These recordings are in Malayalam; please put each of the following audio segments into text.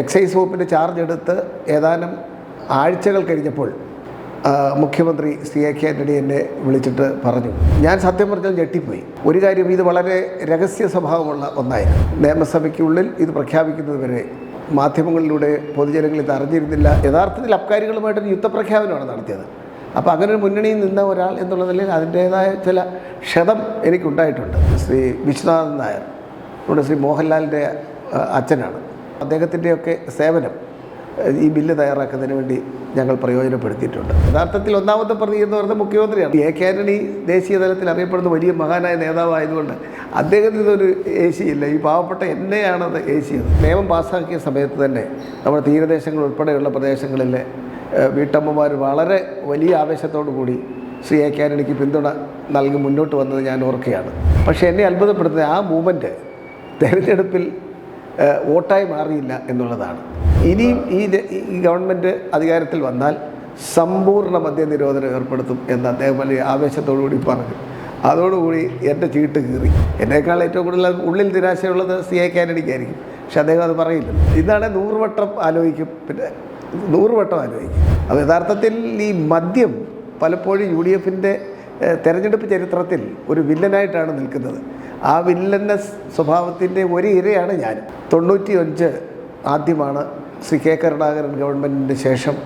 എക്സൈസ് വകുപ്പിന്റെ ചാർജ് എടുത്ത് ഏതാനും ആഴ്ചകൾ കഴിഞ്ഞപ്പോൾ മുഖ്യമന്ത്രി സി എ കെ ആന്റണി എന്നെ വിളിച്ചിട്ട് പറഞ്ഞു. ഞാൻ സത്യം പറഞ്ഞാൽ ഞെട്ടിപ്പോയി. ഒരു കാര്യം ഇത് വളരെ രഹസ്യ സ്വഭാവമുള്ള ഒന്നായിരുന്നു. നിയമസഭയ്ക്കുള്ളിൽ ഇത് പ്രഖ്യാപിക്കുന്നത് വരെ മാധ്യമങ്ങളിലൂടെ പൊതുജനങ്ങൾ ഇത് അറിഞ്ഞിരുന്നില്ല. യഥാർത്ഥത്തിൽ അബ്കാരികളുമായിട്ടൊരു യുദ്ധപ്രഖ്യാപനമാണ് നടത്തിയത്. അപ്പോൾ അങ്ങനെ ഒരു മുന്നണിയിൽ നിന്ന ഒരാൾ എന്നുള്ള നിലയിൽ അതിന്റേതായ ചില ക്ഷതം എനിക്കുണ്ടായിട്ടുണ്ട്. ശ്രീ വിശ്വനാഥൻ നായർ നമ്മുടെ ശ്രീ മോഹൻലാലിന്റെ അച്ഛനാണ്. അദ്ദേഹത്തിന്റെയൊക്കെ സേവനം ഈ ബില്ല് തയ്യാറാക്കുന്നതിന് വേണ്ടി ഞങ്ങൾ പ്രയോജനപ്പെടുത്തിയിട്ടുണ്ട്. യഥാർത്ഥത്തിൽ ഒന്നാമത്തെ പ്രതി എന്ന് പറയുന്നത് മുഖ്യമന്ത്രിയാണ്. എ. കെ. ആന്റണി ദേശീയ തലത്തിൽ അറിയപ്പെടുന്ന വലിയ മഹാനായ നേതാവായതുകൊണ്ട് അദ്ദേഹത്തിന് ഇതൊരു ഏശിയില്ല. ഈ പാവപ്പെട്ട എന്നെയാണത് ഏശിയത്. നിയമം പാസ്സാക്കിയ സമയത്ത് തന്നെ നമ്മുടെ തീരദേശങ്ങൾ ഉൾപ്പെടെയുള്ള പ്രദേശങ്ങളിലെ വീട്ടമ്മമാർ വളരെ വലിയ ആവേശത്തോടു കൂടി ശ്രീ എ. കെ. ആന്റണിക്ക് പിന്തുണ നൽകി മുന്നോട്ട് വന്നത് ഞാൻ ഓർക്കുകയാണ്. പക്ഷേ എന്നെ അത്ഭുതപ്പെടുത്തുന്ന ആ മൂവ്മെന്റ് തെരഞ്ഞെടുപ്പിൽ വോട്ടായി മാറിയില്ല എന്നുള്ളതാണ്. ഇനിയും ഈ ഗവൺമെന്റ് അധികാരത്തിൽ വന്നാൽ സമ്പൂർണ മദ്യനിരോധനം ഏർപ്പെടുത്തും എന്ന് അദ്ദേഹം വലിയ ആവേശത്തോടു കൂടി പറഞ്ഞു. അതോടുകൂടി എന്റെ ചീട്ട് കീറി. എന്നേക്കാൾ ഏറ്റവും കൂടുതൽ ഉള്ളിൽ നിരാശയുള്ളത് സി എ കാനഡിക്കായിരിക്കും. പക്ഷെ അദ്ദേഹം അത് പറയില്ല. ഇതാണ് നൂറുവട്ടം ആലോചിക്കും. പിന്നെ നൂറുവട്ടം ആലോചിക്കും. അപ്പോൾ യഥാർത്ഥത്തിൽ ഈ മദ്യം പലപ്പോഴും യു ഡി എഫിന്റെ തെരഞ്ഞെടുപ്പ് ചരിത്രത്തിൽ ഒരു വില്ലനായിട്ടാണ് നിൽക്കുന്നത്. ആ വില്ലന്റെ സ്വഭാവത്തിന്റെ ഒരു ഇരയാണ് ഞാൻ. തൊണ്ണൂറ്റി അഞ്ച് ആദ്യമാണ് ശ്രീ കെ കരുണാകരൻ ഗവൺമെന്റിന് ശേഷം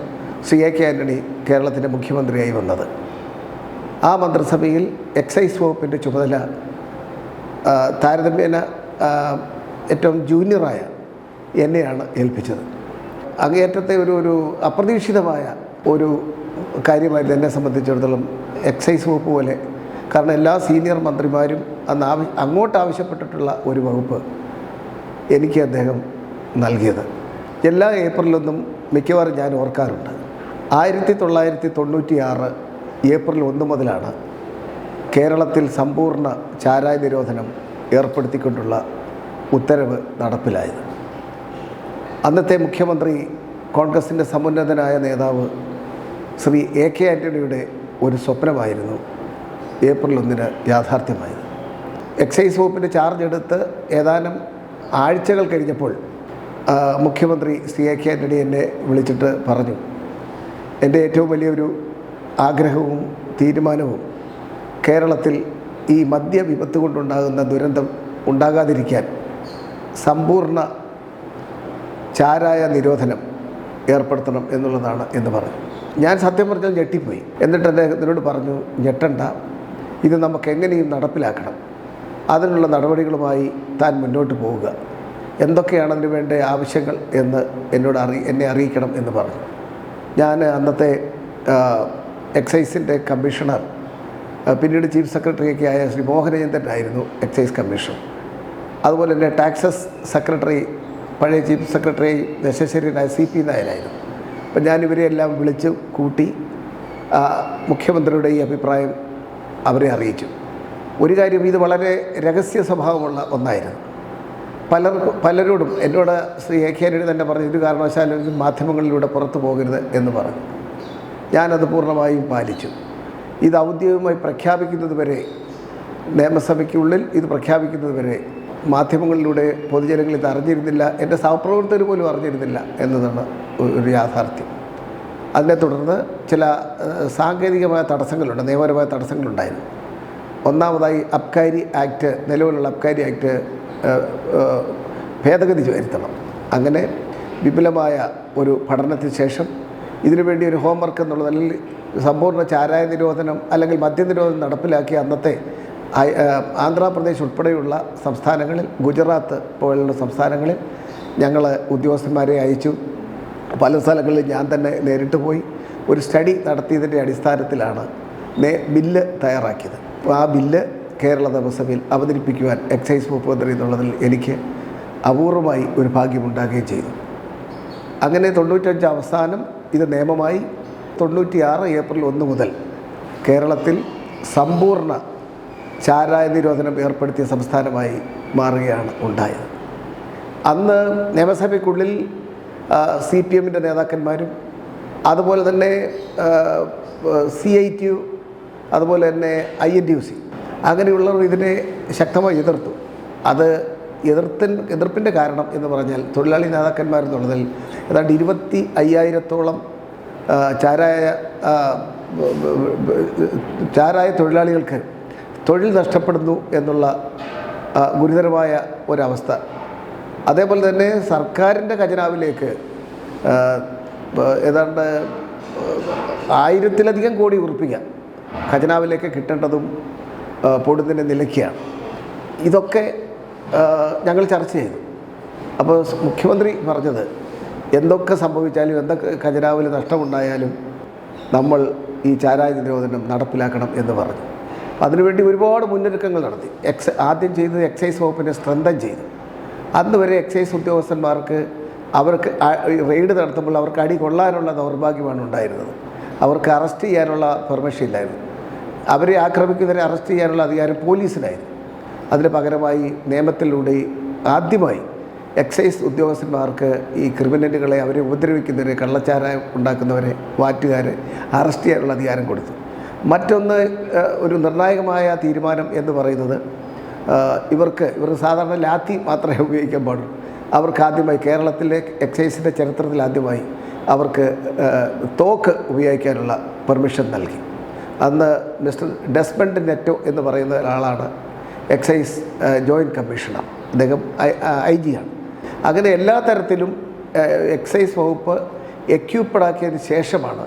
ശ്രീ എ കെ ആന്റണി കേരളത്തിന്റെ മുഖ്യമന്ത്രിയായി വന്നത്. ആ മന്ത്രിസഭയിൽ എക്സൈസ് വകുപ്പിന്റെ ചുമതല താരതമ്യേന ഏറ്റവും ജൂനിയറായ എന്നെയാണ് ഏൽപ്പിച്ചത്. അങ്ങേയറ്റത്തെ ഒരു ഒരു അപ്രതീക്ഷിതമായ ഒരു കാര്യമായിരുന്നു എന്നെ സംബന്ധിച്ചിടത്തോളം എക്സൈസ് വകുപ്പ് പോലെ കാരണം എല്ലാ സീനിയർ മന്ത്രിമാരും അന്ന് ആവ അങ്ങോട്ട് ആവശ്യപ്പെട്ടിട്ടുള്ള ഒരു വകുപ്പ് എനിക്ക് അദ്ദേഹം നൽകിയത്. എല്ലാ ഏപ്രിലൊന്നും മിക്കവാറും ഞാൻ ഓർക്കാറുണ്ട്. ആയിരത്തി തൊള്ളായിരത്തി തൊണ്ണൂറ്റി ആറ് ഏപ്രിൽ ഒന്ന് മുതലാണ് കേരളത്തിൽ സമ്പൂർണ ചാരായ നിരോധനം ഏർപ്പെടുത്തിക്കൊണ്ടുള്ള ഉത്തരവ് നടപ്പിലായത്. അന്നത്തെ മുഖ്യമന്ത്രി കോൺഗ്രസിന്റെ സമുന്നതനായ നേതാവ് ശ്രീ എ കെ ആന്റണിയുടെ ഒരു സ്വപ്നമായിരുന്നു. ഏപ്രിൽ ഒന്നിന് യാഥാർത്ഥ്യമായത് എക്സൈസ് വകുപ്പിന്റെ ചാർജ് എടുത്ത് ഏതാനും ആഴ്ചകൾ കഴിഞ്ഞപ്പോൾ മുഖ്യമന്ത്രി സി എ കെ ആന്റണി എന്നെ വിളിച്ചിട്ട് പറഞ്ഞു. എന്റെ ഏറ്റവും വലിയൊരു ആഗ്രഹവും തീരുമാനവും കേരളത്തിൽ ഈ മദ്യവിപത്ത് കൊണ്ടുണ്ടാകുന്ന ദുരന്തം ഉണ്ടാകാതിരിക്കാൻ സമ്പൂർണ ചാരായ നിരോധനം ഏർപ്പെടുത്തണം എന്നുള്ളതാണ് എന്ന് പറഞ്ഞു. ഞാൻ സത്യം പറഞ്ഞാൽ ഞെട്ടിപ്പോയി. എന്നിട്ട് അദ്ദേഹത്തിനോട് പറഞ്ഞു ഞെട്ടണ്ട. ഇത് നമുക്ക് എങ്ങനെയും നടപ്പിലാക്കണം. അതിനുള്ള നടപടികളുമായി താൻ മുന്നോട്ട് പോവുക. എന്തൊക്കെയാണ് അതിന് വേണ്ട ആവശ്യങ്ങൾ എന്ന് എന്നോട് അറി എന്നെ അറിയിക്കണം എന്ന് പറഞ്ഞു. ഞാൻ അന്നത്തെ എക്സൈസിന്റെ കമ്മീഷണർ പിന്നീട് ചീഫ് സെക്രട്ടറിയൊക്കെ ആയ ശ്രീ മോഹനചന്ദ്രനായിരുന്നു എക്സൈസ് കമ്മീഷൻ അതുപോലെ തന്നെ ടാക്സസ് സെക്രട്ടറി പഴയ ചീഫ് സെക്രട്ടറി ദശശ്ശേരിനായ സി പി നായരായിരുന്നു. അപ്പം ഞാനിവരെയെല്ലാം വിളിച്ച് കൂട്ടി മുഖ്യമന്ത്രിയുടെ ഈ അഭിപ്രായം അവരെ അറിയിച്ചു ഒരു കാര്യം ഇത് വളരെ രഹസ്യ സ്വഭാവമുള്ള ഒന്നായിരുന്നു. പലർ പലരോടും എന്നോട് ശ്രീ എ കെ ആന്റണി തന്നെ പറഞ്ഞു ഒരു കാരണവശാലും മാധ്യമങ്ങളിലൂടെ പുറത്തു പോകരുത് എന്ന് പറഞ്ഞു. ഞാനത് പൂർണമായും പാലിച്ചു. ഇത് ഔദ്യോഗികമായി പ്രഖ്യാപിക്കുന്നത് വരെ നിയമസഭയ്ക്കുള്ളിൽ ഇത് പ്രഖ്യാപിക്കുന്നത് വരെ മാധ്യമങ്ങളിലൂടെ പൊതുജനങ്ങൾ ഇത് അറിഞ്ഞിരുന്നില്ല എന്റെ സഹപ്രവർത്തകർ പോലും അറിഞ്ഞിരുന്നില്ല എന്നതാണ് ഒരു യാഥാർത്ഥ്യം. അതിനെ തുടർന്ന് ചില സാങ്കേതികമായ തടസ്സങ്ങളുണ്ട് നിയമപരമായ തടസ്സങ്ങളുണ്ടായിരുന്നു. ഒന്നാമതായി അബ്കാരി ആക്ട് നിലവിലുള്ള അബ്കാരി ആക്ട് ഭേദഗതി വരുത്തണം. അങ്ങനെ വിപുലമായ ഒരു പഠനത്തിന് ശേഷം ഇതിനുവേണ്ടി ഒരു ഹോംവർക്ക് എന്നുള്ള നിലയിൽ സമ്പൂർണ ചാരായ നിരോധനം അല്ലെങ്കിൽ മദ്യനിരോധനം നടപ്പിലാക്കിയ അന്നത്തെ ആന്ധ്രാപ്രദേശ് ഉൾപ്പെടെയുള്ള സംസ്ഥാനങ്ങളിൽ ഗുജറാത്ത് പോലുള്ള സംസ്ഥാനങ്ങളിൽ ഞങ്ങൾ ഉദ്യോഗസ്ഥന്മാരെ അയച്ചു. പല സ്ഥലങ്ങളിൽ ഞാൻ തന്നെ നേരിട്ട് പോയി ഒരു സ്റ്റഡി നടത്തിയതിന്റെ അടിസ്ഥാനത്തിലാണ് നേ ബില്ല് തയ്യാറാക്കിയത്. അപ്പോൾ ആ ബില്ല് കേരള നിയമസഭയിൽ അവതരിപ്പിക്കുവാൻ എക്സൈസ് വകുപ്പ് മന്ത്രി എന്നുള്ളതിൽ എനിക്ക് അപൂർവമായി ഒരു ഭാഗ്യമുണ്ടാകുകയും ചെയ്തു. അങ്ങനെ തൊണ്ണൂറ്റഞ്ച് അവസാനം ഇത് നിയമമായി തൊണ്ണൂറ്റിയാറ് ഏപ്രിൽ ഒന്ന് മുതൽ കേരളത്തിൽ സമ്പൂർണ ചാരായ നിരോധനം ഏർപ്പെടുത്തിയ സംസ്ഥാനമായി മാറുകയാണ് ഉണ്ടായത്. അന്ന് നിയമസഭയ്ക്കുള്ളിൽ സി പി എമ്മിന്റെ നേതാക്കന്മാരും അതുപോലെ തന്നെ സി ഐ ടി അതുപോലെ തന്നെ I N T U C അങ്ങനെയുള്ളവർ ഇതിനെ ശക്തമായി എതിർത്തു. അത് എതിർത്തിൻ എതിർപ്പിന്റെ കാരണം എന്ന് പറഞ്ഞാൽ തൊഴിലാളി നേതാക്കന്മാരെന്നുള്ളതിൽ ഏതാണ്ട് ഇരുപത്തി അയ്യായിരത്തോളം ചാരായ ചാരായ തൊഴിലാളികൾക്ക് തൊഴിൽ നഷ്ടപ്പെടുന്നു എന്നുള്ള ഗുരുതരമായ ഒരവസ്ഥ. അതേപോലെ തന്നെ സർക്കാരിന്റെ ഖജനാവിലേക്ക് ഏതാണ്ട് ആയിരത്തിലധികം കോടി ഉറപ്പിക്കാം ഖജനാവിലേക്ക് കിട്ടേണ്ടതും പൊടുന്നതിന്റെ നിലയ്ക്കാണ്. ഇതൊക്കെ ഞങ്ങൾ ചർച്ച ചെയ്തു. അപ്പോൾ മുഖ്യമന്ത്രി പറഞ്ഞത് എന്തൊക്കെ സംഭവിച്ചാലും എന്തൊക്കെ ഖജനാവിൽ നഷ്ടമുണ്ടായാലും നമ്മൾ ഈ ചാരായ നിരോധനം നടപ്പിലാക്കണം എന്ന് പറഞ്ഞു. അതിനുവേണ്ടി ഒരുപാട് മുന്നൊരുക്കങ്ങൾ നടത്തി. എക്സ് ആദ്യം ചെയ്തത് എക്സൈസ് വകുപ്പിനെ സ്ട്രെങ്തൻ ചെയ്തു. അന്ന് വരെ എക്സൈസ് ഉദ്യോഗസ്ഥന്മാർക്ക് അവർക്ക് റെയ്ഡ് നടത്തുമ്പോൾ അവർക്ക് അടി കൊള്ളാനുള്ള ദൗർഭാഗ്യമാണ് ഉണ്ടായിരുന്നത്. അവർക്ക് അറസ്റ്റ് ചെയ്യാനുള്ള പെർമിഷൻ ഇല്ലായിരുന്നു. അവരെ ആക്രമിക്കുന്നവരെ അറസ്റ്റ് ചെയ്യാനുള്ള അധികാരം പോലീസിനായിരുന്നു. അതിന് പകരമായി നിയമത്തിലൂടെ ആദ്യമായി എക്സൈസ് ഉദ്യോഗസ്ഥന്മാർക്ക് ഈ ക്രിമിനലുകളെ അവരെ ഉപദ്രവിക്കുന്നവരെ കള്ളച്ചാരായം ഉണ്ടാക്കുന്നവരെ വാറ്റുകാരെ അറസ്റ്റ് ചെയ്യാനുള്ള അധികാരം കൊടുത്തു. മറ്റൊന്ന് ഒരു നിർണായകമായ തീരുമാനം എന്ന് പറയുന്നത് ഇവർക്ക് ഇവർ സാധാരണ ലാത്തി മാത്രമേ ഉപയോഗിക്കാൻ പാടുള്ളൂ. അവർക്ക് ആദ്യമായി കേരളത്തിലെ എക്സൈസിന്റെ ചരിത്രത്തിൽ ആദ്യമായി അവർക്ക് തോക്ക് ഉപയോഗിക്കാനുള്ള പെർമിഷൻ നൽകി. അന്ന് മിസ്റ്റർ ഡെസ്മണ്ട് നെറ്റോ എന്ന് പറയുന്ന ഒരാളാണ് എക്സൈസ് ജോയിന്റ് കമ്മീഷണർ. അദ്ദേഹം ഐ ജി ആണ് അങ്ങനെ എല്ലാ തരത്തിലും എക്സൈസ് വകുപ്പ് എക്യൂപ്പഡാക്കിയതിന് ശേഷമാണ്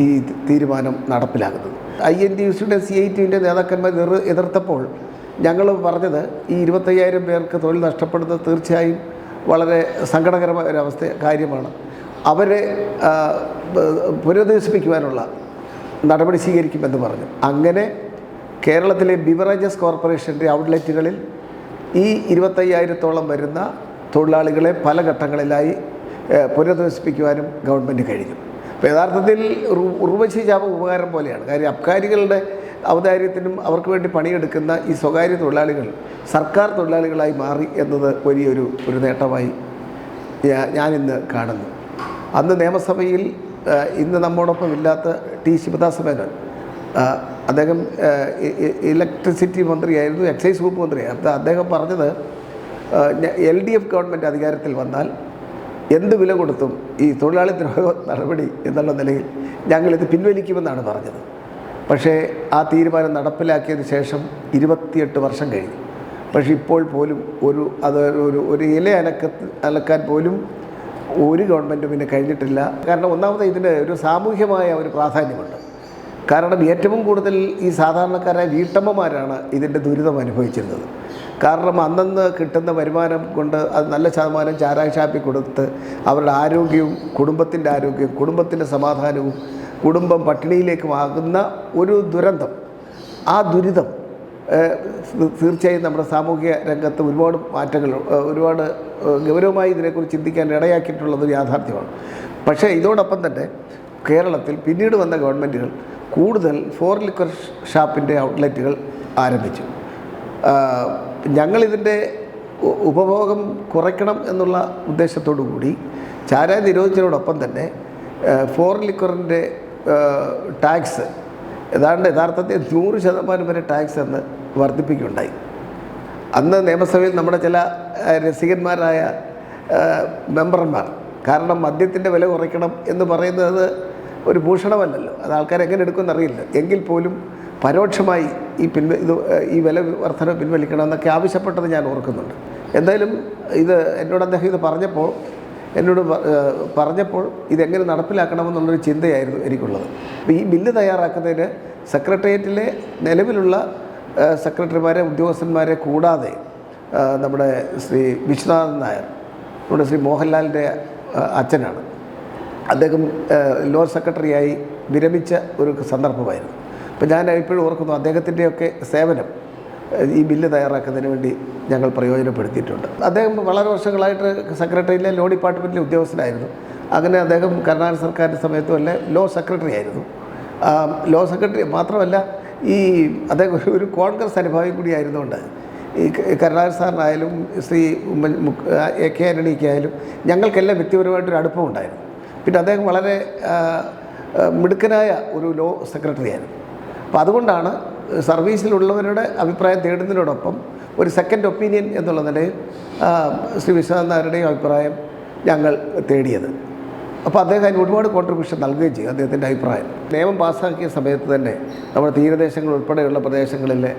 ഈ തീരുമാനം നടപ്പിലാകുന്നത്. ഐ എൻ ടി യു സിയുടെ സി ഐ ടിന്റെ നേതാക്കന്മാർ എതിർ എതിർത്തപ്പോൾ ഞങ്ങൾ പറഞ്ഞത് ഈ ഇരുപത്തയ്യായിരം പേർക്ക് തൊഴിൽ നഷ്ടപ്പെടുന്നത് തീർച്ചയായും വളരെ സങ്കടകരമായ ഒരവസ്ഥ കാര്യമാണ്. അവരെ പുനരധിവസിപ്പിക്കുവാനുള്ള നടപടി സ്വീകരിക്കുമെന്ന് പറഞ്ഞു. അങ്ങനെ കേരളത്തിലെ ബിവറേജസ് കോർപ്പറേഷന്റെ ഔട്ട്ലെറ്റുകളിൽ ഈ ഇരുപത്തയ്യായിരത്തോളം വരുന്ന തൊഴിലാളികളെ പല ഘട്ടങ്ങളിലായി പുനരധിവസിപ്പിക്കുവാനും ഗവൺമെന്റ് കഴിഞ്ഞു. യഥാർത്ഥത്തിൽ ഉറു- ഉർവശി ശാപ ഉപകാരം പോലെയാണ്. കാര്യം അബ്കാരികളുടെ ഔദാര്യത്തിനും അവർക്ക് വേണ്ടി പണിയെടുക്കുന്ന ഈ സ്വകാര്യ തൊഴിലാളികൾ സർക്കാർ തൊഴിലാളികളായി മാറി എന്നത് വലിയൊരു ഒരു നേട്ടമായി ഞാനിന്ന് കാണുന്നു. അന്ന് നിയമസഭയിൽ ഇന്ന് നമ്മോടൊപ്പം ഇല്ലാത്ത ടി. ശിവദാസ മേനോൻ അദ്ദേഹം ഇലക്ട്രിസിറ്റി മന്ത്രിയായിരുന്നു എക്സൈസ് വകുപ്പ് മന്ത്രിയായിരുന്നു അദ്ദേഹം പറഞ്ഞത് എൽ ഡി എഫ് ഗവൺമെന്റ് അധികാരത്തിൽ വന്നാൽ എന്ത് വില കൊടുത്തും ഈ തൊഴിലാളി ദ്രോഹ നടപടി എന്നുള്ള നിലയിൽ ഞങ്ങളിത് പിൻവലിക്കുമെന്നാണ് പറഞ്ഞത്. പക്ഷേ ആ തീരുമാനം നടപ്പിലാക്കിയതിന് ശേഷം ഇരുപത്തിയെട്ട് വർഷം കഴിഞ്ഞു. പക്ഷേ ഇപ്പോൾ പോലും ഒരു അത് ഒരു ഒരു ഇല അനക്ക അലക്കാൻ പോലും ഒരു ഗവൺമെന്റും പിന്നെ കഴിഞ്ഞിട്ടില്ല. കാരണം ഒന്നാമത് ഇതിന് ഒരു സാമൂഹ്യമായ ഒരു പ്രാധാന്യമുണ്ട്. കാരണം ഏറ്റവും കൂടുതൽ ഈ സാധാരണക്കാരായ വീട്ടമ്മമാരാണ് ഇതിന്റെ ദുരിതം അനുഭവിച്ചിരുന്നത് കാരണം അന്നന്ന് കിട്ടുന്ന വരുമാനം കൊണ്ട് അത് നല്ല ശതമാനം ചാരായ ഷാപ്പിൽ കൊടുത്ത് അവരുടെ ആരോഗ്യവും കുടുംബത്തിന്റെ ആരോഗ്യവും കുടുംബത്തിന്റെ സമാധാനവും കുടുംബം പട്ടിണിയിലേക്കുമാകുന്ന ഒരു ദുരന്തം. ആ ദുരിതം തീർച്ചയായും നമ്മുടെ സാമൂഹിക രംഗത്ത് ഒരുപാട് മാറ്റങ്ങൾ ഒരുപാട് ഗൗരവമായി ഇതിനെക്കുറിച്ച് ചിന്തിക്കാൻ ഇടയാക്കിയിട്ടുള്ളത് യാഥാർത്ഥ്യമാണ്. പക്ഷേ ഇതോടൊപ്പം തന്നെ കേരളത്തിൽ പിന്നീട് വന്ന ഗവൺമെന്റുകൾ കൂടുതൽ ഫോർ ലിക്വർ ഷാപ്പിന്റെ ഔട്ട്ലെറ്റുകൾ ആരംഭിച്ചു. ഞങ്ങളിതിന്റെ ഉപഭോഗം കുറയ്ക്കണം എന്നുള്ള ഉദ്ദേശത്തോടു കൂടി ചാരായ നിരോധിച്ചതിനോടൊപ്പം തന്നെ ഫോർ ലിക്വറിന്റെ ടാക്സ് ഏതാണ്ട് യഥാർത്ഥത്തിൽ നൂറ് ശതമാനം വരെ ടാക്സ് എന്ന് വർദ്ധിപ്പിക്കുകയുണ്ടായി. അന്ന് നിയമസഭയിൽ നമ്മുടെ ചില രസികന്മാരായ മെമ്പർമാർ കാരണം മദ്യത്തിന്റെ വില കുറയ്ക്കണം എന്ന് പറയുന്നത് ഒരു ഭൂഷണമല്ലല്ലോ. അത് ആൾക്കാർ എങ്ങനെ എടുക്കുമെന്ന് അറിയില്ല എങ്കിൽ പോലും പരോക്ഷമായി ഈ പിൻവ ഇത് ഈ വില വർധന പിൻവലിക്കണം പിൻവലിക്കണമെന്നൊക്കെ ആവശ്യപ്പെട്ടത് ഞാൻ ഓർക്കുന്നുണ്ട്. എന്തായാലും ഇത് എന്നോട് അദ്ദേഹം ഇത് പറഞ്ഞപ്പോൾ എന്നോട് പറഞ്ഞപ്പോൾ ഇതെങ്ങനെ നടപ്പിലാക്കണമെന്നുള്ളൊരു ചിന്തയായിരുന്നു എനിക്കുള്ളത്. അപ്പോൾ ഈ ബില്ല് തയ്യാറാക്കുന്നതിന് സെക്രട്ടേറിയറ്റിലെ നിലവിലുള്ള സെക്രട്ടറിമാരെ ഉദ്യോഗസ്ഥന്മാരെ കൂടാതെ നമ്മുടെ ശ്രീ വിശ്വനാഥൻ നായർ നമ്മുടെ ശ്രീ മോഹൻലാലിന്റെ അച്ഛനാണ്. അദ്ദേഹം ലോ സെക്രട്ടറിയായി വിരമിച്ച ഒരു സന്ദർഭമായിരുന്നു. അപ്പോൾ ഞാൻ ഇപ്പോഴും ഓർക്കുന്നു അദ്ദേഹത്തിന്റെയൊക്കെ സേവനം ഈ ബില്ല് തയ്യാറാക്കുന്നതിന് വേണ്ടി ഞങ്ങൾ പ്രയോജനപ്പെടുത്തിയിട്ടുണ്ട്. അദ്ദേഹം വളരെ വർഷങ്ങളായിട്ട് സെക്രട്ടറിയിലെ ലോ ഡിപ്പാർട്ട്മെന്റിലെ ഉദ്യോഗസ്ഥനായിരുന്നു. അങ്ങനെ അദ്ദേഹം കർണാടക സർക്കാരിന്റെ സമയത്തും അല്ലെ ലോ സെക്രട്ടറി ആയിരുന്നു. ലോ സെക്രട്ടറി മാത്രമല്ല ഈ അദ്ദേഹം ഒരു- കോൺഗ്രസ് അനുഭാവി കൂടി ആയിരുന്നുകൊണ്ട് ഈ കരുണാകര സാറിനായാലും ശ്രീ ഉമ്മൻ എ കെ ആന്റണിക്കായാലും ഞങ്ങൾക്കെല്ലാം വ്യക്തിപരമായിട്ടൊരു അടുപ്പമുണ്ടായിരുന്നു. പിന്നെ അദ്ദേഹം വളരെ മിടുക്കനായ ഒരു ലോ സെക്രട്ടറി ആയിരുന്നു അപ്പോൾ അതുകൊണ്ടാണ് സർവീസിലുള്ളവരുടെ അഭിപ്രായം തേടുന്നതിനോടൊപ്പം ഒരു സെക്കൻഡ് ഒപ്പീനിയൻ എന്നുള്ള നിലയിൽ ശ്രീ വിശ്വനാഥ് അഭിപ്രായം ഞങ്ങൾ തേടിയത്. അപ്പോൾ അദ്ദേഹം അതിന് ഒരുപാട് കോൺട്രിബ്യൂഷൻ നൽകുകയും ചെയ്യും അദ്ദേഹത്തിന്റെ അഭിപ്രായം. നിയമം പാസ്സാക്കിയ സമയത്ത് തന്നെ നമ്മുടെ തീരദേശങ്ങൾ ഉൾപ്പെടെയുള്ള പ്രദേശങ്ങളിലെ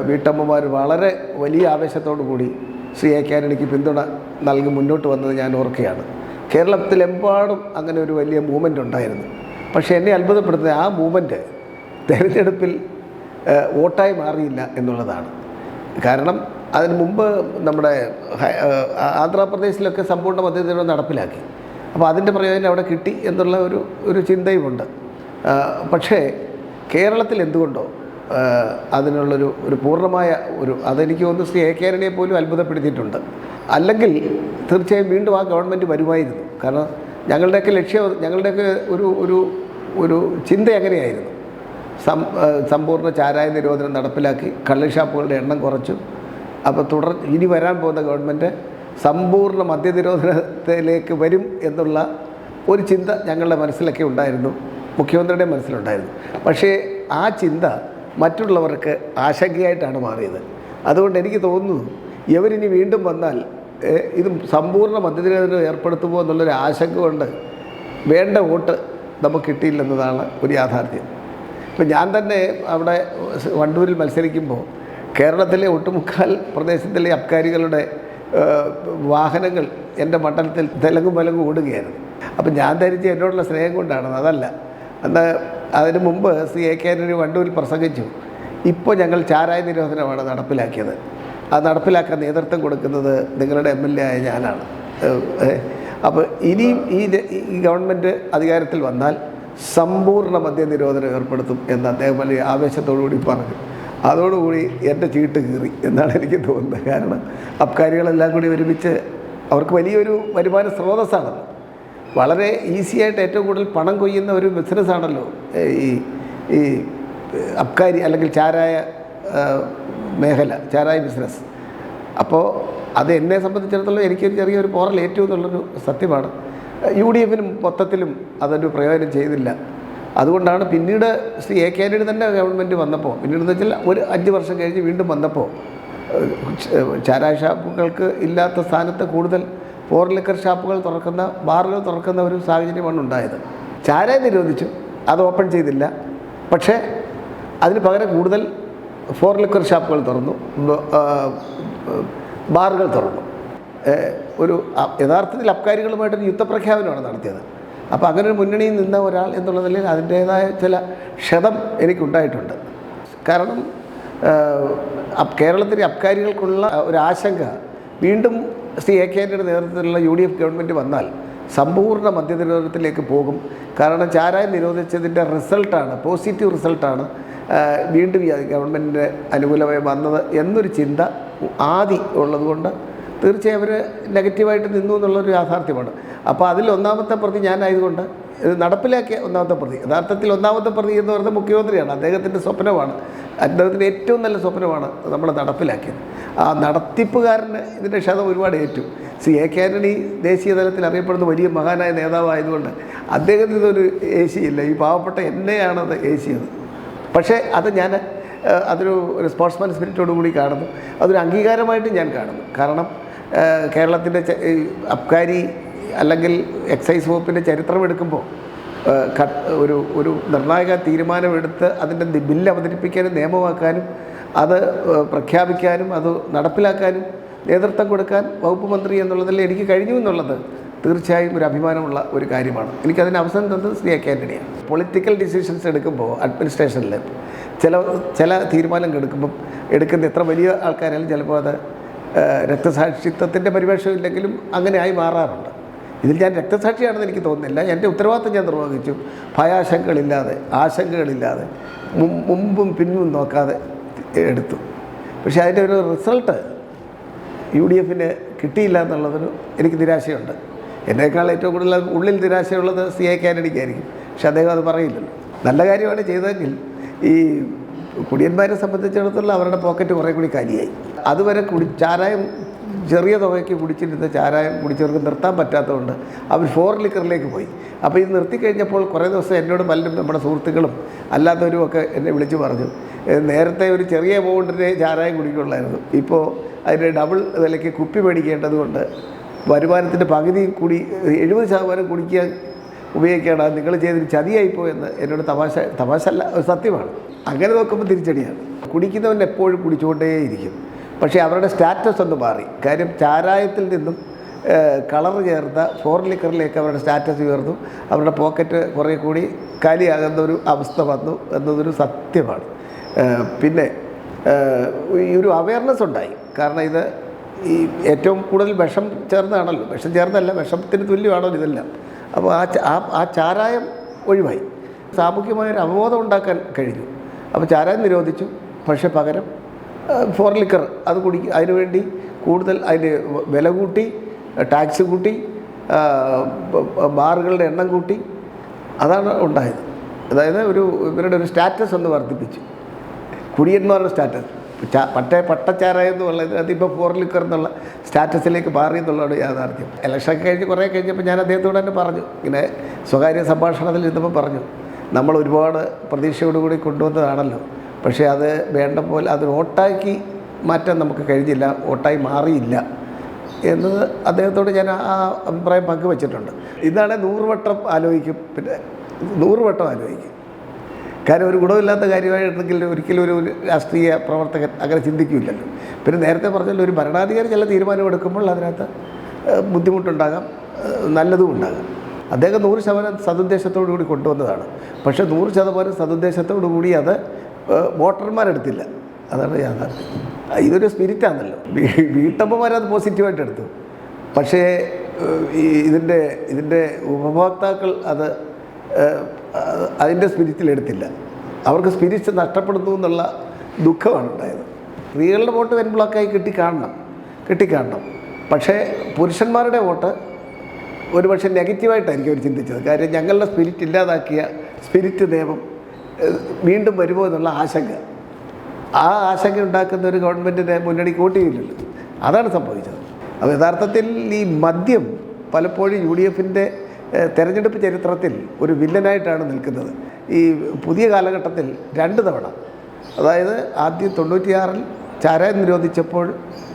വീട്ടമ്മമാർ വളരെ വലിയ ആവേശത്തോടു കൂടി ശ്രീ എ. കാനണിക്ക് പിന്തുണ നൽകി മുന്നോട്ട് വന്നത് ഞാൻ ഓർക്കുകയാണ്. കേരളത്തിലെമ്പാടും അങ്ങനെ ഒരു വലിയ മൂവ്മെന്റ് ഉണ്ടായിരുന്നു. പക്ഷേ എന്നെ അത്ഭുതപ്പെടുത്തുന്ന ആ മൂവ്മെന്റ് തെരഞ്ഞെടുപ്പിൽ വോട്ടായി മാറിയില്ല എന്നുള്ളതാണ്. കാരണം അതിന് മുമ്പ് നമ്മുടെ ആന്ധ്രാപ്രദേശിലൊക്കെ സമ്പൂർണ മദ്യനിരോധനം നടപ്പിലാക്കി. അപ്പോൾ അതിന്റെ പ്രയോജനം അവിടെ കിട്ടി എന്നുള്ള ഒരു ഒരു ചിന്തയുമുണ്ട്. പക്ഷേ കേരളത്തിൽ എന്തുകൊണ്ടോ അതിനുള്ളൊരു ഒരു പൂർണമായ ഒരു അതെനിക്ക് തോന്നുന്നു ശ്രീ എ കേരളയെ പോലും അത്ഭുതപ്പെടുത്തിയിട്ടുണ്ട്. അല്ലെങ്കിൽ തീർച്ചയായും വീണ്ടും ആ ഗവൺമെന്റ് വരുമായിരുന്നു. കാരണം ഞങ്ങളുടെയൊക്കെ ലക്ഷ്യം ഞങ്ങളുടെയൊക്കെ ഒരു ഒരു ഒരു ചിന്ത ആ, സമ്പൂർണ ചാരായ നിരോധനം നടപ്പിലാക്കി കള്ളുഷാപ്പുകളുടെ എണ്ണം കുറച്ചു. അപ്പോൾ തുടർ ഇനി വരാൻ പോകുന്ന ഗവൺമെന്റ് സമ്പൂർണ മദ്യനിരോധനത്തിലേക്ക് വരും എന്നുള്ള ഒരു ചിന്ത ഞങ്ങളുടെ മനസ്സിലൊക്കെ ഉണ്ടായിരുന്നു. മുഖ്യമന്ത്രിയുടെ മനസ്സിലുണ്ടായിരുന്നു. പക്ഷേ ആ ചിന്ത മറ്റുള്ളവർക്ക് ആശങ്കയായിട്ടാണ് മാറിയത്. അതുകൊണ്ട് എനിക്ക് തോന്നുന്നു ഇവരിനി വീണ്ടും വന്നാൽ ഇത് സമ്പൂർണ മദ്യനിരോധനം ഏർപ്പെടുത്തുമോ എന്നുള്ളൊരു ആശങ്ക കൊണ്ട് വേണ്ട വോട്ട് നമുക്ക് കിട്ടിയില്ലെന്നതാണ് ഒരു യാഥാർത്ഥ്യം. ഇപ്പം ഞാൻ തന്നെ അവിടെ വണ്ടൂരിൽ മത്സരിക്കുമ്പോൾ കേരളത്തിലെ ഒട്ടുമുക്കാൽ പ്രദേശത്തിലെ അബ്കാരികളുടെ വാഹനങ്ങൾ എന്റെ മണ്ഡലത്തിൽ തെലുങ്കും പലങ്കും ഓടുകയായിരുന്നു. അപ്പം ഞാൻ ധരിച്ച് എന്നോടുള്ള സ്നേഹം കൊണ്ടാണ് അതല്ല. അന്ന് അതിനു മുമ്പ് സി എ കെ ആന്റണി വണ്ടൂരിൽ പ്രസംഗിച്ചു. ഇപ്പോൾ ഞങ്ങൾ ചാരായ നിരോധനമാണ് നടപ്പിലാക്കിയത്. അത് നടപ്പിലാക്കാൻ നേതൃത്വം കൊടുക്കുന്നത് നിങ്ങളുടെ എം എൽ എ ആയ ഞാനാണ്. അപ്പോൾ ഇനിയും ഈ ഗവൺമെന്റ് അധികാരത്തിൽ വന്നാൽ സമ്പൂർണ മദ്യനിരോധനം ഏർപ്പെടുത്തും എന്ന് അദ്ദേഹം വലിയ ആവേശത്തോടുകൂടി പറഞ്ഞു. അതോടുകൂടി എന്റെ ചീട്ട് കീറി എന്നാണ് എനിക്ക് തോന്നുന്നത്. കാരണം അബ്കാരികളെല്ലാം കൂടി ഒരുമിച്ച് അവർക്ക് വലിയൊരു വരുമാന സ്രോതസ്സാണ് വളരെ ഈസിയായിട്ട് ഏറ്റവും കൂടുതൽ പണം കൊയ്യുന്ന ഒരു ബിസിനസ്സാണല്ലോ. ഈ ഈ അബ്കാരി അല്ലെങ്കിൽ ചാരായ മേഖല ചാരായ ബിസിനസ്. അപ്പോൾ അത് എന്നെ സംബന്ധിച്ചിടത്തോളം എനിക്കൊരു ചെറിയൊരു പോറൽ ഏറ്റവും എന്നുള്ളൊരു സത്യമാണ്. യു ഡി എഫിനും മൊത്തത്തിലും അതൊരു പ്രയോജനം ചെയ്തില്ല. അതുകൊണ്ടാണ് പിന്നീട് ശ്രീ എ കെ ആന്റണി തന്നെ ഗവൺമെന്റ് വന്നപ്പോൾ പിന്നീട് എന്ന് വെച്ചാൽ ഒരു അഞ്ച് വർഷം കഴിഞ്ഞ് വീണ്ടും വന്നപ്പോൾ ചാരായ ഷാപ്പുകൾക്ക് ഇല്ലാത്ത സ്ഥാനത്ത് കൂടുതൽ ഫോർ ലിക്കർ ഷാപ്പുകൾ തുറക്കുന്ന ബാറുകൾ തുറക്കുന്ന ഒരു സാഹചര്യമാണ് ഉണ്ടായത്. ചാരായ നിരോധിച്ചു അത് ഓപ്പൺ ചെയ്തില്ല. പക്ഷേ അതിന് പകരം കൂടുതൽ ഫോർ ലിക്കർ ഷാപ്പുകൾ തുറന്നു ബാറുകൾ തുറന്നു. ഒരു യഥാർത്ഥത്തിൽ അബ്കാരികളുമായിട്ടൊരു യുദ്ധപ്രഖ്യാപനമാണ് നടത്തിയത്. അപ്പോൾ അങ്ങനെ ഒരു മുന്നണിയിൽ നിന്ന ഒരാൾ എന്നുള്ള നിലയിൽ അതിന്റേതായ ചില ക്ഷതം എനിക്കുണ്ടായിട്ടുണ്ട്. കാരണം കേരളത്തിലെ അബ്കാരികൾക്കുള്ള ഒരു ആശങ്ക വീണ്ടും ശ്രീ എ കെ ആന്റണിയുടെ നേതൃത്വത്തിലുള്ള യു ഡി എഫ് ഗവൺമെന്റ് വന്നാൽ സമ്പൂർണ മദ്യനിരോധനത്തിലേക്ക് പോകും. കാരണം ചാരായം നിരോധിച്ചതിന്റെ റിസൾട്ടാണ് പോസിറ്റീവ് റിസൾട്ടാണ് വീണ്ടും ഈ ഗവൺമെന്റിന് അനുകൂലമായി വന്നത് എന്നൊരു ചിന്ത ആദി ഉള്ളതുകൊണ്ട് തീർച്ചയായും അവർ നെഗറ്റീവായിട്ട് നിന്നു എന്നുള്ളൊരു യാഥാർത്ഥ്യമാണ്. അപ്പോൾ അതിൽ ഒന്നാമത്തെ പ്രതി ഞാനായതുകൊണ്ട് ഇത് നടപ്പിലാക്കിയ ഒന്നാമത്തെ പ്രതി. യഥാർത്ഥത്തിൽ ഒന്നാമത്തെ പ്രതി എന്ന് പറയുന്നത് മുഖ്യമന്ത്രിയാണ്. അദ്ദേഹത്തിന്റെ സ്വപ്നമാണ്. അദ്ദേഹത്തിന്റെ ഏറ്റവും നല്ല സ്വപ്നമാണ് നമ്മൾ നടപ്പിലാക്കിയത്. ആ നടത്തിപ്പുകാരന് ഇതിന്റെ ക്ഷതം ഒരുപാട് ഏറ്റു. സി എ കെ ആന്റണി ദേശീയ തലത്തിൽ അറിയപ്പെടുന്ന വലിയ മഹാനായ നേതാവായതുകൊണ്ട് അദ്ദേഹത്തിന് ഇതൊരു ഇല്ല ഈ പാവപ്പെട്ട എന്നെയാണ് അത് ഏശിയത്. പക്ഷേ അത് ഞാൻ അതൊരു ഒരു സ്പോർട്സ്മാൻ സ്പിരിറ്റോടുകൂടി കാണുന്നു. അതൊരു അംഗീകാരമായിട്ട് ഞാൻ കാണുന്നു. കാരണം കേരളത്തിന്റെ അബ്കാരി അല്ലെങ്കിൽ എക്സൈസ് വകുപ്പിന്റെ ചരിത്രം എടുക്കുമ്പോൾ ഒരു ഒരു നിർണായക തീരുമാനമെടുത്ത് അതിന്റെ ബില്ല് അവതരിപ്പിക്കാനും നിയമമാക്കാനും അത് പ്രഖ്യാപിക്കാനും അത് നടപ്പിലാക്കാനും നേതൃത്വം കൊടുക്കാൻ വകുപ്പ് മന്ത്രി എന്നുള്ളതിൽ എനിക്ക് കഴിഞ്ഞു എന്നുള്ളത് തീർച്ചയായും ഒരു അഭിമാനമുള്ള ഒരു കാര്യമാണ്. എനിക്കതിന് അവസരം തന്നത് എ കെ പൊളിറ്റിക്കൽ ഡിസിഷൻസ് എടുക്കുമ്പോൾ അഡ്മിനിസ്ട്രേഷനിൽ ചില ചില തീരുമാനങ്ങൾ എടുക്കുമ്പം എടുക്കുന്ന എത്ര വലിയ ആൾക്കാരായാലും ചിലപ്പോൾ അത് രക്തസാക്ഷിത്വത്തിന്റെ പരിവേഷമില്ലെങ്കിലും അങ്ങനെ ആയി മാറാറുണ്ട്. ഇതിൽ ഞാൻ രക്തസാക്ഷിയാണെന്ന് എനിക്ക് തോന്നുന്നില്ല. എന്റെ ഉത്തരവാദിത്തം ഞാൻ നിർവഹിച്ചു. ഭയാശങ്കകളില്ലാതെ ആശങ്കകളില്ലാതെ മുമ്പും പിന്നും നോക്കാതെ എടുത്തു. പക്ഷേ അതിന്റെ ഒരു റിസൾട്ട് യു ഡി എഫിന് കിട്ടിയില്ല എന്നുള്ളതിന് എനിക്ക് നിരാശയുണ്ട്. എന്നേക്കാൾ ഏറ്റവും കൂടുതൽ ഉള്ളിൽ നിരാശയുള്ളത് സി എ കാനഡിക്കായിരിക്കും. പക്ഷെ അദ്ദേഹം അത് പറയില്ലല്ലോ. നല്ല കാര്യമാണ് ചെയ്തതെങ്കിൽ ഈ കുടിയന്മാരെ സംബന്ധിച്ചിടത്തോളം അവരുടെ പോക്കറ്റ് കുറേ കൂടി കാലിയായി. അതുവരെ കുടി ചാരായം ചെറിയ തുകയ്ക്ക് കുടിച്ചിരുന്ന ചാരായം കുടിച്ചവർക്ക് നിർത്താൻ പറ്റാത്തതുകൊണ്ട് അവർ ഫോർ ലിക്കറിലേക്ക് പോയി. അപ്പോൾ ഇത് നിർത്തിക്കഴിഞ്ഞപ്പോൾ കുറേ ദിവസം എന്നോട് പലരും നമ്മുടെ സുഹൃത്തുക്കളും അല്ലാത്തവരും ഒക്കെ എന്നെ വിളിച്ചു പറഞ്ഞു. നേരത്തെ ഒരു ചെറിയ എമൗണ്ടിന് ചാരായം കുടിക്കുള്ളായിരുന്നു ഇപ്പോൾ അതിന്റെ ഡബിൾ വിലയ്ക്ക് കുപ്പി മേടിക്കേണ്ടതുകൊണ്ട് വരുമാനത്തിന്റെ പകുതി കൂടി എഴുപത് ശതമാനം കുടിക്കാൻ ഉപയോഗിക്കുകയാണ്. അത് നിങ്ങൾ ചെയ്തൊരു ചതിയായിപ്പോയെന്ന് എന്നോട് തമാശ തമാശ അല്ല ഒരു സത്യമാണ്. അങ്ങനെ നോക്കുമ്പോൾ തിരിച്ചടിയാണ്. കുടിക്കുന്നവൻ എപ്പോഴും കുടിച്ചുകൊണ്ടേയിരിക്കും. പക്ഷേ അവരുടെ സ്റ്റാറ്റസ് ഒന്ന് മാറി. കാര്യം ചാരായത്തിൽ നിന്നും കളർ ചേർത്ത ഫോർ ലിക്കറിലേക്ക് അവരുടെ സ്റ്റാറ്റസ് ഉയർന്നു. അവരുടെ പോക്കറ്റ് കുറേ കൂടി കാലിയാകുന്ന ഒരു അവസ്ഥ വന്നു എന്നതൊരു സത്യമാണ്. പിന്നെ ഈ ഒരു അവയർനെസ് ഉണ്ടായി. കാരണം ഇത് ഈ ഏറ്റവും കൂടുതൽ വിഷം ചേർന്നതാണല്ലോ. വിഷം ചേർന്നല്ല വിഷത്തിന് തുല്യമാണല്ലോ ഇതെല്ലാം? അപ്പോൾ ആ ആ ചാരായം ഒഴിവായി. സാമൂഹ്യമായൊരു അവബോധം ഉണ്ടാക്കാൻ കഴിഞ്ഞു. അപ്പോൾ ചാരായം നിരോധിച്ചു. പക്ഷെ പകരം ഫോർ ലിക്കർ അത് കുടി അതിനുവേണ്ടി കൂടുതൽ അതിന്റെ വില കൂട്ടി ടാക്സ് കൂട്ടി ബാറുകളുടെ എണ്ണം കൂട്ടി അതാണ് ഉണ്ടായത്. അതായത് ഒരു ഇവരുടെ ഒരു സ്റ്റാറ്റസ് ഒന്ന് വർദ്ധിപ്പിച്ചു. കുടിയന്മാരുടെ സ്റ്റാറ്റസ് പട്ട പട്ടച്ചാരായം എന്നുള്ളത് അതിപ്പോൾ ഫോർ ലിക്കർ എന്നുള്ള സ്റ്റാറ്റസിലേക്ക് മാറി എന്നുള്ളതാണ് യാഥാർത്ഥ്യം. ഇലക്ഷൻ കഴിഞ്ഞ് കുറേ കഴിഞ്ഞപ്പോൾ ഞാൻ അദ്ദേഹത്തോട് തന്നെ പറഞ്ഞു. ഇങ്ങനെ സ്വകാര്യ സംഭാഷണത്തിൽ ഇരുന്നപ്പോൾ പറഞ്ഞു. നമ്മൾ ഒരുപാട് പ്രതീക്ഷയോടുകൂടി കൊണ്ടുവന്നതാണല്ലോ. പക്ഷേ അത് വേണ്ട പോലെ അത് വോട്ടാക്കി മാറ്റാൻ നമുക്ക് കഴിഞ്ഞില്ല. വോട്ടായി മാറിയില്ല. എന്നത് അദ്ദേഹത്തോട് ഞാൻ ആ അഭിപ്രായം പങ്കുവച്ചിട്ടുണ്ട്. ഇതാണ് നൂറുവട്ടം ആലോചിക്കും. പിന്നെ നൂറുവട്ടം ആലോചിക്കും. കാരണം ഒരു ഗുണമില്ലാത്ത കാര്യമായിട്ടെങ്കിൽ ഒരിക്കലും ഒരു രാഷ്ട്രീയ പ്രവർത്തകൻ അങ്ങനെ ചിന്തിക്കില്ലല്ലോ. പിന്നെ നേരത്തെ പറഞ്ഞല്ലോ ഒരു ഭരണാധികാരി ചില തീരുമാനം എടുക്കുമ്പോൾ അതിനകത്ത് ബുദ്ധിമുട്ടുണ്ടാകാം നല്ലതും ഉണ്ടാകാം. അദ്ദേഹം നൂറ് ശതമാനം സതുദ്ദേശത്തോടു കൂടി കൊണ്ടുവന്നതാണ്. പക്ഷേ നൂറ് ശതമാനം സതുദ്ദേശത്തോടു കൂടി അത് വോട്ടർമാരെടുത്തില്ല. അതാണ് യാഥാർത്ഥ്യം. ഇതൊരു സ്പിരിറ്റാണല്ലോ. വീട്ടമ്മമാരത് പോസിറ്റീവായിട്ട് എടുത്തു. പക്ഷേ ഇതിന്റെ ഇതിന്റെ ഉപഭോക്താക്കൾ അത് അതിന്റെ സ്പിരിറ്റിൽ എടുത്തില്ല. അവർക്ക് സ്പിരിറ്റ് നഷ്ടപ്പെടുന്നു എന്നുള്ള ദുഃഖമാണ് ഉണ്ടായത്. സ്ത്രീകളുടെ വോട്ട് ബ്ലോക്കായി കിട്ടിക്കാണണം കിട്ടിക്കാണണം. പക്ഷേ പുരുഷന്മാരുടെ വോട്ട് ഒരുപക്ഷെ നെഗറ്റീവായിട്ടായിരിക്കും അവർ ചിന്തിച്ചത്. കാര്യം ഞങ്ങളുടെ സ്പിരിറ്റ് ഇല്ലാതാക്കിയ സ്പിരിറ്റ് നിയമം വീണ്ടും വരുമോ എന്നുള്ള ആശങ്ക. ആ ആശങ്ക ഉണ്ടാക്കുന്ന ഒരു ഗവൺമെന്റിനെ മുന്നണി കൂട്ടിയില്ലല്ലോ. അതാണ് സംഭവിച്ചത്. അപ്പോൾ യഥാർത്ഥത്തിൽ ഈ മദ്യം പലപ്പോഴും യു ഡി എഫിന്റെ തെരഞ്ഞെടുപ്പ് ചരിത്രത്തിൽ ഒരു വില്ലനായിട്ടാണ് നിൽക്കുന്നത്. ഈ പുതിയ കാലഘട്ടത്തിൽ രണ്ട് തവണ. അതായത് ആദ്യം തൊണ്ണൂറ്റിയാറിൽ ചാരായം നിരോധിച്ചപ്പോൾ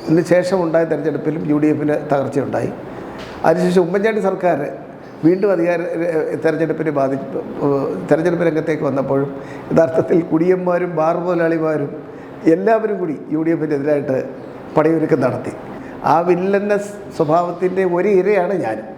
ഇതിന് ശേഷം ഉണ്ടായ തെരഞ്ഞെടുപ്പിലും യു ഡി എഫിന് തകർച്ചയുണ്ടായി. അതിനുശേഷം ഉമ്മൻചാണ്ടി സർക്കാർ വീണ്ടും അധികാര തെരഞ്ഞെടുപ്പിനെ ബാധി തെരഞ്ഞെടുപ്പ് രംഗത്തേക്ക് വന്നപ്പോഴും യഥാർത്ഥത്തിൽ കുടിയന്മാരും ബാർ മുതലാളിമാരും എല്ലാവരും കൂടി യു ഡി എഫിനെതിരായിട്ട് പടയൊരുക്കം നടത്തി. ആ വില്ലന്നസ് സ്വഭാവത്തിന്റെ ഒരു ഇരയാണ് ഞാനും.